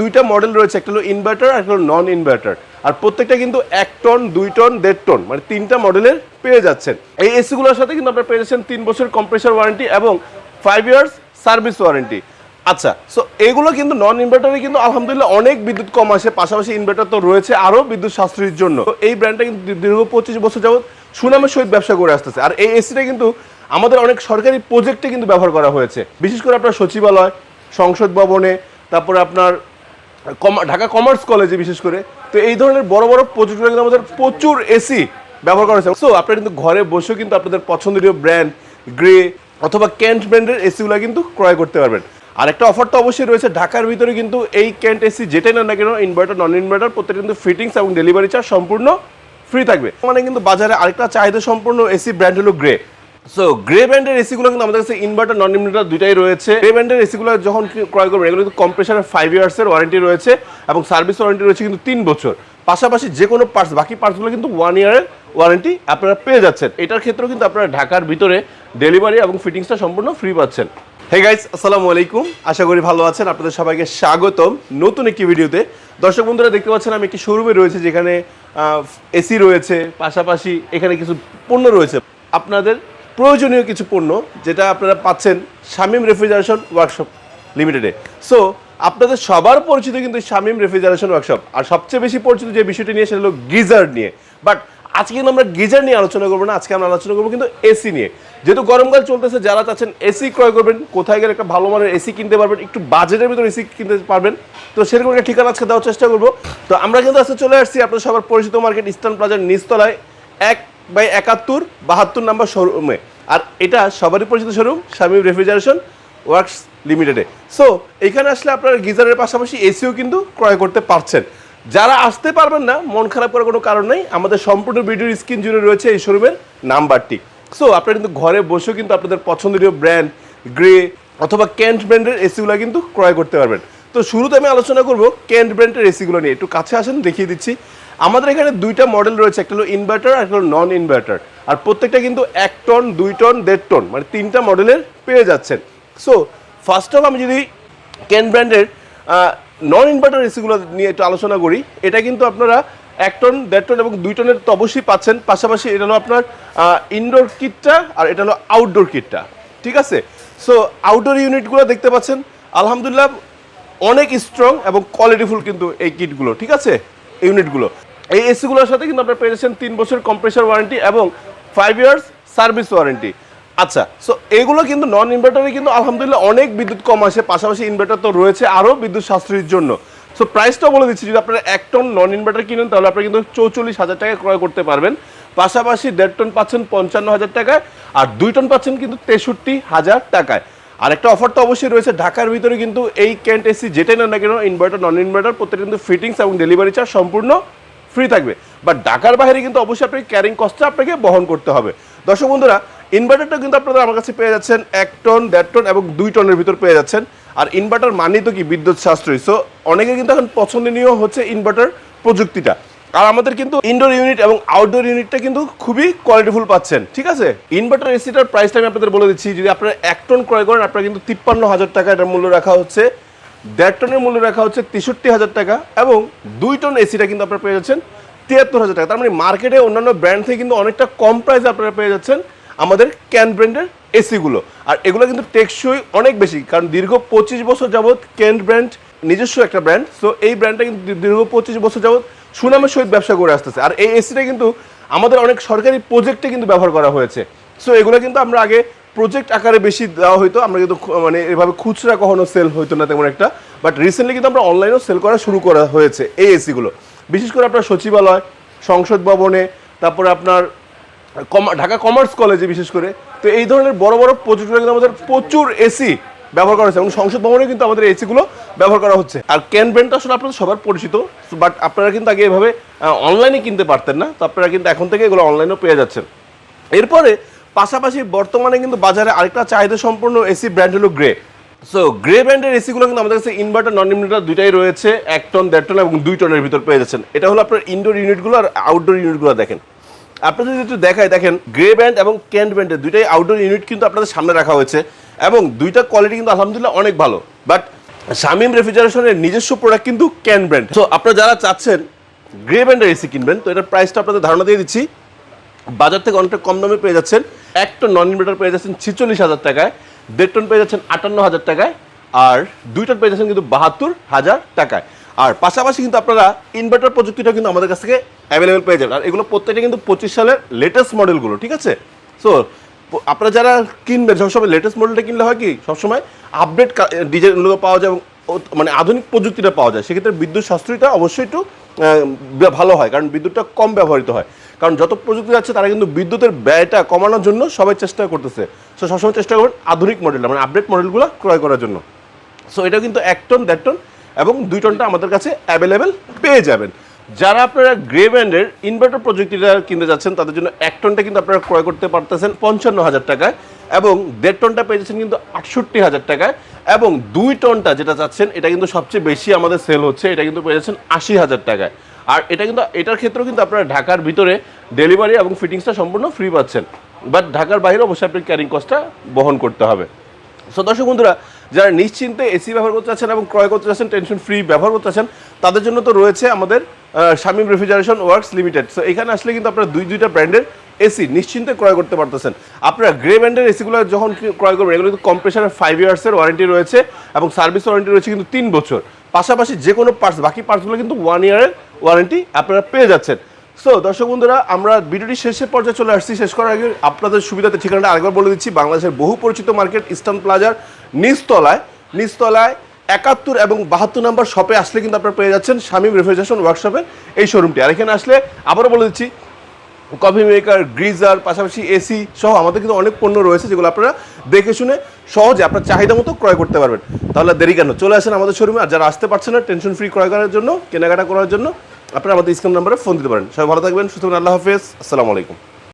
দুইটা মডেল রয়েছে, একটা হলো ইনভার্টার আর একটা হলো নন ইনভার্টার আর প্রত্যেকটা কিন্তু এক টন দুই টন দেড় টন মানে তিনটা মডেলের পেয়ে যাচ্ছেন। এই এসিগুলোর সাথে কিন্তু আপনারা পেয়ে যাচ্ছেন তিন বছর কম্প্রেসার ওয়ারেন্টি এবং ফাইভ ইয়ার্স সার্ভিস ওয়ারেন্টি আচ্ছা সো এগুলো কিন্তু নন ইনভার্টারে কিন্তু আলহামদুলিল্লাহ অনেক বিদ্যুৎ কম আসে, পাশাপাশি ইনভার্টার তো রয়েছে আরও বিদ্যুৎ সাশ্রয়ীর জন্য। এই ব্র্যান্ডটা কিন্তু দীর্ঘ পঁচিশ বছর যাবত সুনামের সহিত ব্যবসা করে আসতেছে। আর এই এসিটা কিন্তু আমাদের অনেক সরকারি প্রজেক্টে কিন্তু ব্যবহার করা হয়েছে। বিশেষ করে আপনার সচিবালয়, সংসদ ভবনে, তারপরে আপনার ঢাকা কমার্স কলেজে বিশেষ করে। তো এই ধরনের বড় বড় প্রজেক্টগুলো কিন্তু আমাদের প্রচুর এসি ব্যবহার করা হয়েছে। সো আপনারা কিন্তু ঘরে বসেও কিন্তু আপনাদের পছন্দনীয় ব্র্যান্ড গ্রে অথবা ক্যান্ট ব্র্যান্ডের এসিগুলো কিন্তু ক্রয় করতে পারবেন। আর একটা অফার তো অবশ্যই রয়েছে, ঢাকার ভিতরে কিন্তু এই ক্যান্ট এসি যেটাই না না কেন ইনভার্টার নন ইনভার্টার প্রত্যেকটা কিন্তু ফিটিংস এবং ডেলিভারি চার্জ সম্পূর্ণ ফ্রি থাকবে। মানে কিন্তু বাজারে আরেকটা চাহিদা সম্পূর্ণ এসি ব্র্যান্ড হলো গ্রে সো গ্রে ব্র্যান্ডের এসিগুলো কিন্তু আমাদের কাছে ইনভার্টার নন ইনভার্টার দুইটাই রয়েছে। গ্রে ব্র্যান্ডের এসিগুলো যখন ক্রয় করবেন এগুলো কিন্তু কম্প্রেসারের ফাইভ ইয়ার্সের ওয়ারেন্টি রয়েছে এবং সার্ভিস ওয়ারেন্টি রয়েছে কিন্তু তিন বছর। পাশাপাশি যে কোনো পার্টস বাকি পার্টসগুলো কিন্তু ওয়ান ইয়ারের ওয়ারেন্টি আপনারা পেয়ে যাচ্ছেন। এটার ক্ষেত্রেও কিন্তু আপনারা ঢাকার ভিতরে ডেলিভারি এবং ফিটিংসটা সম্পূর্ণ ফ্রি পাচ্ছেন। হে গাইস আসসালামু আলাইকুম। আশা করি ভালো আছেন। আপনাদের সবাইকে স্বাগতম নতুন একটি ভিডিওতে। দর্শক বন্ধুরা, দেখতে পাচ্ছেন আমি একটি শোরুমে রয়েছে যেখানে এসি রয়েছে, পাশাপাশি এখানে কিছু পণ্য রয়েছে। আপনাদের প্রয়োজনীয় কিছু পণ্য যেটা আপনারা পাচ্ছেন শামিম রেফ্রিজারেশন ওয়ার্কশপ লিমিটেডে। সো আপনাদের সবার পরিচিত কিন্তু শামিম রেফ্রিজারেশন ওয়ার্কশপ। আর সবচেয়ে বেশি পরিচিত যে বিষয়টি নিয়ে সেটা হলো গিজার নিয়ে। বাট আজকে কিন্তু আমরা গিজার নিয়ে আলোচনা করব না, আজকে আমরা আলোচনা করব কিন্তু এসি নিয়ে। যেহেতু গরমকাল চলতেছে, যারা চাচ্ছেন এসি ক্রয় করবেন, কোথায় গেলে একটা ভালো মানের এসি কিনতে পারবেন, একটু বাজেটের ভিতরে এসি কিনতে পারবেন, তো সেরকম একটা ঠিকানা আজকে দেওয়ার চেষ্টা করব। তো আমরা কিন্তু আজকে চলে আসছি আপনার সবার পরিচিত মার্কেট, ইস্টার্ন প্লাজার নিচতলায়। এক বাই একাত্তর, বাহাত্তর নাম্বার শোরুমে। আর এটা সবারই পরিচিত শোরুম স্বামী রেফ্রিজারেশন ওয়ার্কস লিমিটেডে। সো এখানে আসলে আপনারা গিজারের পাশাপাশি এসিও কিন্তু ক্রয় করতে পারছেন। যারা আসতে পারবেন না, মন খারাপ করার কোনো কারণ নেই, আমাদের সম্পূর্ণ ভিডিওর স্ক্রিন জুড়ে রয়েছে এই শোরুমের নাম্বারটি। সো আপনারা কিন্তু ঘরে বসেও কিন্তু আপনাদের পছন্দনীয় ব্র্যান্ড গ্রে অথবা ক্যান্ট ব্র্যান্ডের এসিগুলো কিন্তু ক্রয় করতে পারবেন। তো শুরুতে আমি আলোচনা করব ক্যান্ট ব্র্যান্ডের এসিগুলো নিয়ে। একটু কাছে আসেন, দেখিয়ে দিচ্ছি। আমাদের এখানে দুইটা মডেল রয়েছে, একটা হলো ইনভার্টার আর একটা হলো নন ইনভার্টার আর প্রত্যেকটা কিন্তু এক টন দুই টন দেড় টন মানে তিনটা মডেলের পেয়ে যাচ্ছেন। সো ফার্স্ট অফ আমি যদি ক্যান ব্র্যান্ডের নন ইনভার্টার এসিগুলো নিয়ে একটু আলোচনা করি, এটা কিন্তু আপনারা এক টন দেড় টন এবং দুই টনের তো অবশ্যই পাচ্ছেন। পাশাপাশি এটা হলো আপনার ইনডোর কিটটা আর এটা হলো আউটডোর কিটটা ঠিক আছে? সো আউটডোর ইউনিটগুলো দেখতে পাচ্ছেন। আলহামদুলিল্লাহ অনেক স্ট্রং এবং কোয়ালিটিফুল কিন্তু এই কিটগুলো ঠিক আছে? ইউনিটগুলো এই এসিগুলোর সাথে কিন্তু আপনারা পেয়ে যাচ্ছেন তিন বছর কম্প্রেসার ওয়ারেন্টি এবং ফাইভ ইয়ার্স সার্ভিস ওয়ারেন্টি আচ্ছা সো এগুলো কিন্তু নন ইনভার্টারে কিন্তু আলহামদুলিল্লাহ অনেক বিদ্যুৎ কম আসে, পাশাপাশি ইনভার্টার তো রয়েছে আরও বিদ্যুৎ সাশ্রয়ীর জন্য। সো প্রাইসটাও বলে দিচ্ছি, যদি আপনারা এক টন নন ইনভার্টার কিনেন, তাহলে আপনারা কিন্তু চৌচল্লিশ হাজার টাকা ক্রয় করতে পারবেন। পাশাপাশি দেড় টন পাচ্ছেন পঞ্চান্ন হাজার টাকায়, আর দুই টন পাচ্ছেন কিন্তু তেষট্টি হাজার টাকায়। আর একটা অফার তো অবশ্যই রয়েছে, ঢাকার ভিতরে কিন্তু এই ক্যান্ট এসি যেটাই না কেন ইনভার্টার নন ইনভার্টার প্রত্যেকটা কিন্তু ফিটিংস এবং ডেলিভারি চার্জ সম্পূর্ণ ফ্রি থাকবে। বাট ঢাকার বাইরে কিন্তু অবশ্যই আপনাকে ক্যারিং কস্টটা আপনাকে বহন করতে হবে। দর্শক বন্ধুরা ইনভার্টারটা কিন্তু আপনারা আমার কাছে পেয়ে যাচ্ছেন এক টন দেড় টন এবং দুই টনের ভিতর পেয়ে যাচ্ছেন। আর ইনভার্টার মানেই তো কি? বিদ্যুৎ সাশ্রয়ী। সো অনেকে কিন্তু এখন পছন্দনীয় হচ্ছে ইনভার্টার প্রযুক্তিটা। আর আমাদের কিন্তু ইনডোর ইউনিট এবং আউটডোর ইউনিটটা কিন্তু খুবই কোয়ালিটিফুল পাচ্ছেন। ঠিক আছে? ইনভার্টার এসিটার প্রাইসটা আমি আপনাদের বলে দিচ্ছি। যদি আপনারা এক টন ক্রয় করেন, আপনারা কিন্তু তিপ্পান্ন হাজার টাকা এটার মূল্য রাখা হচ্ছে। দেড় টনের মূল্য রাখা হচ্ছে তেষট্টি হাজার টাকা এবং দুই টন এসিটা কিন্তু আপনারা পেয়ে যাচ্ছেন তিয়াত্তর হাজার টাকা। তার মানে মার্কেটে অন্যান্য ব্র্যান্ড থেকে কিন্তু অনেকটা কম প্রাইসে আপনারা পেয়ে যাচ্ছেন আমাদের ক্যান ব্র্যান্ডের এসিগুলো। আর এগুলো কিন্তু টেকসই অনেক বেশি, কারণ দীর্ঘ পঁচিশ বছর যাবৎ ক্যান ব্র্যান্ড নিজস্ব একটা ব্র্যান্ড। সো এই ব্র্যান্ডটা কিন্তু দীর্ঘ পঁচিশ বছর যাবৎ সুনামের সহিত ব্যবসা করে আসতেছে। আর এই এসিটা কিন্তু আমাদের অনেক সরকারি প্রজেক্টে কিন্তু ব্যবহার করা হয়েছে। সো এগুলো কিন্তু আমরা আগে প্রজেক্ট আকারে বেশি দেওয়া হতো আমরা কিন্তু মানে এভাবে খুচরা কখনো সেল হতো না তেমন একটা বাট রিসেন্টলি কিন্তু আমরা অনলাইনেও সেল করা শুরু করা হয়েছে এই এসিগুলো বিশেষ করে আপনার সচিবালয়, সংসদ ভবনে, তারপরে আপনার ঢাকা কমার্স কলেজে বিশেষ করে, তো এই ধরনের বড় বড় প্রজেক্টগুলো কিন্তু আমাদের প্রচুর এসি ব্যবহার করা হচ্ছে এবং সংসদ ভবনে কিন্তু আমাদের এসিগুলো ব্যবহার করা হচ্ছে। আর ক্যান ব্র্যান্ডটা আসলে আপনাদের সবার পরিচিত বাট আপনারা কিন্তু আগে এভাবে অনলাইনে কিনতে পারতেন না, তো আপনারা কিন্তু এখন থেকে এগুলো অনলাইনেও পেয়ে যাচ্ছেন। এরপরে পাশাপাশি বর্তমানে কিন্তু বাজারে আরেকটা চাহিদা সম্পূর্ণ এসি ব্র্যান্ড হলো গ্রে সো গ্রে ব্র্যান্ডের এসিগুলো কিন্তু আমাদের কাছে ইনভার্টার নন ইনভার্টার দুইটাই রয়েছে। এক টন দেড় টন এবং দুই টনের ভিতর পেয়ে যাচ্ছেন। এটা হলো আপনার ইনডোর ইউনিটগুলো আর আউটডোর ইউনিটগুলো দেখেন। আপনাদের যদি একটু দেখায় দেখেন গ্রে ব্যান্ড এবং ক্যান্ট ব্যান্ডের দুইটাই আউটডোর ইউনিট কিন্তু আপনাদের সামনে রাখা হয়েছে এবং দুইটা কোয়ালিটি কিন্তু আলহামদুলিল্লাহ অনেক ভালো। বাট শামিম রেফ্রিজারেশনের নিজস্ব প্রোডাক্ট কিন্তু ক্যান ব্র্যান্ড তো আপনারা যারা চাচ্ছেন গ্রে ব্র্যান্ডের এসি কিনবেন, তো এটার প্রাইসটা আপনাদের ধারণা দিয়ে দিচ্ছি। বাজার থেকে অনেকটা কম দামে পেয়ে যাচ্ছেন। এক টন নন ইনভার্টার পেয়ে যাচ্ছেন ছিচল্লিশ হাজার টাকায়, দেড় টন পেয়ে যাচ্ছেন আটান্ন হাজার টাকায়, আর দুই টন পেয়ে যাচ্ছেন কিন্তু বাহাত্তর হাজার টাকায়। আর পাশাপাশি কিন্তু আপনারা ইনভার্টার প্রযুক্তিটা কিন্তু আমাদের কাছ থেকে অ্যাভেলেবেল পেয়ে যাবেন। আর এগুলো প্রত্যেকটা কিন্তু পঁচিশ সালের লেটেস্ট মডেলগুলো ঠিক আছে? সো আপনারা যারা কিনবেন সবসময় লেটেস্ট মডেলটা কিনলে হয় কি সবসময় আপডেট ডিজাইনগুলো পাওয়া যায় এবং মানে আধুনিক প্রযুক্তিটা পাওয়া যায়। সেক্ষেত্রে বিদ্যুৎ সাশ্রয়টা অবশ্যই একটু ভালো হয়, কারণ বিদ্যুৎটা কম ব্যবহৃত হয়। কারণ যত প্রযুক্তি আছে, তারা কিন্তু বিদ্যুতের ব্যয়টা কমানোর জন্য সবাই চেষ্টা করতেছে। সো সবসময় চেষ্টা করবেন আধুনিক মডেলটা মানে আপডেট মডেলগুলো ক্রয় করার জন্য। সো এটা কিন্তু এক টন দেড় টন এবং দুই টনটা আমাদের কাছে অ্যাভেলেবেল পেয়ে যাবেন। যারা আপনারা গ্রে ব্যান্ডের ইনভার্টার প্রযুক্তিটা কিনতে যাচ্ছেন, তাদের জন্য এক টনটা কিন্তু আপনারা ক্রয় করতে পারতেছেন পঞ্চান্ন হাজার টাকায় এবং দেড় টনটা পেয়ে যাচ্ছেন কিন্তু আটষট্টি হাজার টাকায় এবং দুই টনটা যেটা চাচ্ছেন, এটা কিন্তু সবচেয়ে বেশি আমাদের সেল হচ্ছে, এটা কিন্তু পেয়ে যাচ্ছেন আশি হাজার টাকায়। আর এটা কিন্তু, এটার ক্ষেত্রেও কিন্তু আপনারা ঢাকার ভিতরে ডেলিভারি এবং ফিটিংসটা সম্পূর্ণ ফ্রি পাচ্ছেন। বাট ঢাকার বাইরে অবশ্যই আপনি ক্যারিং কস্টটা বহন করতে হবে। সো দর্শক বন্ধুরা, যারা নিশ্চিন্তে এসি ব্যবহার করতে চাচ্ছেন এবং ক্রয় করতে চাচ্ছেন টেনশন ফ্রি ব্যবহার করতে চাচ্ছেন, তাদের জন্য তো রয়েছে আমাদের Shamim refrigeration works limited so এখানে আসলে কিন্তু আপনারা দুই, দুইটা ব্র্যান্ডের এসি নিশ্চিন্তে ক্রয় করতে পারতেছেন। আপনারা গ্রে ব্র্যান্ডের এসিগুলো যখন ক্রয় করবেন, এগুলো কিন্তু কম্প্রেসারের ফাইভ ইয়ার্সের ওয়ারেন্টি রয়েছে এবং সার্ভিস ওয়ারেন্টি রয়েছে কিন্তু তিন বছর। পাশাপাশি যে কোনো পার্টস বাকি পার্টসগুলো কিন্তু ওয়ান ইয়ারের ওয়ারেন্টি আপনারা পেয়ে যাচ্ছেন। সো দর্শক বন্ধুরা, আমরা ভিডিওটি শেষে পর্যায়ে চলে আসছি। শেষ করার আগে আপনাদের সুবিধাতে ঠিকানাটা আরেকবার বলে দিচ্ছি। বাংলাদেশের বহু পরিচিত মার্কেট, ইস্টার্ন প্লাজার নিচতলায় নিচতলায় একাত্তর এবং বাহাত্তর নাম্বার শপে আসলে কিন্তু আপনারা পেয়ে যাচ্ছেন। স্বামী রেফ্রিজারেশন ওয়ার্কশপের এই শোরুমটি আর এখানে আসলে আবারও বলে দিচ্ছি কফি মেকার, গ্রিজার, পাশাপাশি এসি সহ আমাদের কিন্তু অনেক পণ্য রয়েছে যেগুলো আপনারা দেখে শুনে সহজে আপনার চাহিদা মতো ক্রয় করতে পারবেন। তাহলে দেরি কেন? চলে আসেন আমাদের শোরুমে আর যারা আসতে পারছে না টেনশন ফ্রি ক্রয় করার জন্য, কেনাকাটা করার জন্য, আপনারা আমাদের স্ক্রিন নাম্বারে ফোন দিতে পারেন। সবাই ভালো থাকবেন সুতরাং আল্লাহ হাফেজ। আসসালামু আলাইকুম।